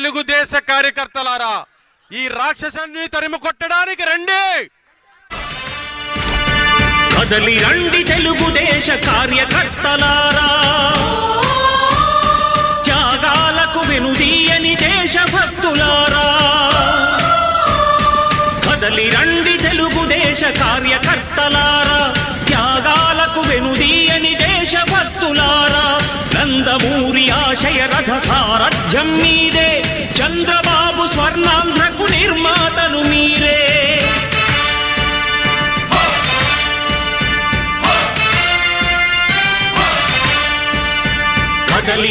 తెలుగుదేశ కార్యకర్తలారా ఈ రాక్షసాన్ని తరిమి కొట్టడానికి రండి! కదలి రండి తెలుగుదేశ కార్యకర్తలారా! త్యాగాలకు వెనుదీయని దేశభక్తులారా! కదలి రండి తెలుగుదేశ కార్యకర్తలారా! వెనుదీయని దేశభక్తులారా నందమూరి ఆశయ రథ సారథ్యం మీదే చంద్రబాబు స్వర్ణాంధ్రకు నిర్మాతలు మీరే. కదలి